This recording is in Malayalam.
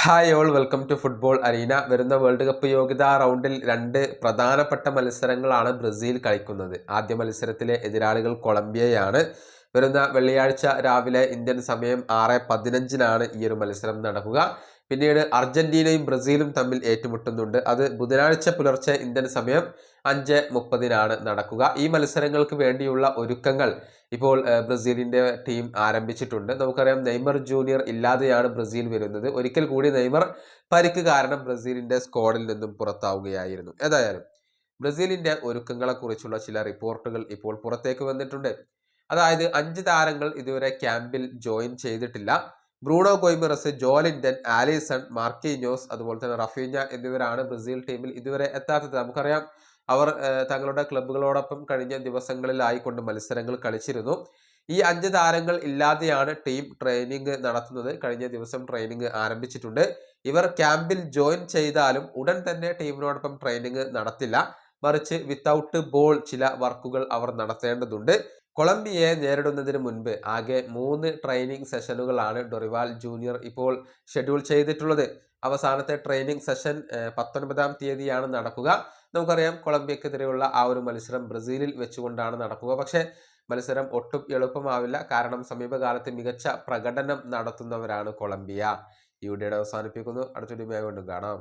Hi all welcome to football arena വരുന്ന വേൾഡ് കപ്പ് യോഗ്യതാ റൗണ്ടിൽ രണ്ട് പ്രധാനപ്പെട്ട മത്സരങ്ങളാണ് ബ്രസീൽ കളിക്കുന്നത്. ആദ്യ മത്സരത്തിലെ എതിരാളികൾ കൊളംബിയയാണ്. വരുന്ന വെള്ളിയാഴ്ച രാവിലെ ഇന്ത്യൻ സമയം ആറ് പതിനഞ്ചിനാണ് ഈ ഒരു മത്സരം നടക്കുക. പിന്നീട് അർജന്റീനയും ബ്രസീലും തമ്മിൽ ഏറ്റുമുട്ടുന്നുണ്ട്. അത് ബുധനാഴ്ച പുലർച്ചെ ഇന്ത്യൻ സമയം അഞ്ച് മുപ്പതിനാണ് നടക്കുക. ഈ മത്സരങ്ങൾക്ക് വേണ്ടിയുള്ള ഒരുക്കങ്ങൾ ഇപ്പോൾ ബ്രസീലിന്റെ ടീം ആരംഭിച്ചിട്ടുണ്ട്. നമുക്കറിയാം നെയ്മർ ജൂനിയർ ഇല്ലാതെയാണ് ബ്രസീൽ വരുന്നത്. ഒരിക്കൽ കൂടി നെയ്മർ പരിക്ക് കാരണം ബ്രസീലിന്റെ സ്ക്വാഡിൽ നിന്നും പുറത്താവുകയായിരുന്നു. ഏതായാലും ബ്രസീലിന്റെ ഒരുക്കങ്ങളെക്കുറിച്ചുള്ള ചില റിപ്പോർട്ടുകൾ ഇപ്പോൾ പുറത്തേക്ക് വന്നിട്ടുണ്ട്. അതായത് അഞ്ച് താരങ്ങൾ ഇതുവരെ ക്യാമ്പിൽ ജോയിൻ ചെയ്തിട്ടില്ല. Bruno Guimaraes Joelinton Alisson Marquinhos അതുപോലെ തന്നെ റഫീഞ്ഞ എന്നിവരാണ് ബ്രസീൽ ടീമിൽ ഇതുവരെ എത്താത്തത്. നമുക്കറിയാം അവർ തങ്ങളുടെ ക്ലബ്ബുകളോടൊപ്പം കഴിഞ്ഞ ദിവസങ്ങളിലായിക്കൊണ്ട് മത്സരങ്ങൾ കളിച്ചിരുന്നു. ഈ അഞ്ച് താരങ്ങൾ ഇല്ലാതെയാണ് ടീം ട്രെയിനിങ് നടത്തുന്നത്. കഴിഞ്ഞ ദിവസം ട്രെയിനിങ് ആരംഭിച്ചിട്ടുണ്ട്. ഇവർ ക്യാമ്പിൽ ജോയിൻ ചെയ്താലും ഉടൻ തന്നെ ടീമിനോടൊപ്പം ട്രെയിനിങ് നടത്തില്ല. മറിച്ച് വിത്തൗട്ട് ബോൾ ചില വർക്കുകൾ അവർ നടത്തേണ്ടതുണ്ട്. കൊളംബിയയെ നേരിടുന്നതിന് മുൻപ് ആകെ മൂന്ന് ട്രെയിനിങ് സെഷനുകളാണ് ഡൊറിവാൽ ജൂനിയർ ഇപ്പോൾ ഷെഡ്യൂൾ ചെയ്തിട്ടുള്ളത്. അവസാനത്തെ ട്രെയിനിങ് സെഷൻ പത്തൊൻപതാം തീയതിയാണ് നടക്കുക. നമുക്കറിയാം കൊളംബിയക്കെതിരെയുള്ള ആ ഒരു മത്സരം ബ്രസീലിൽ വെച്ചുകൊണ്ടാണ് നടക്കുക. പക്ഷേ മത്സരം ഒട്ടും എളുപ്പമാവില്ല. കാരണം സമീപകാലത്ത് മികച്ച പ്രകടനം നടത്തുന്നവരാണ് കൊളംബിയ. ഈ വീഡിയോയുടെ അവസാനിപ്പിക്കുന്നു. അടുത്തൊരു വീണ്ടും കാണാം.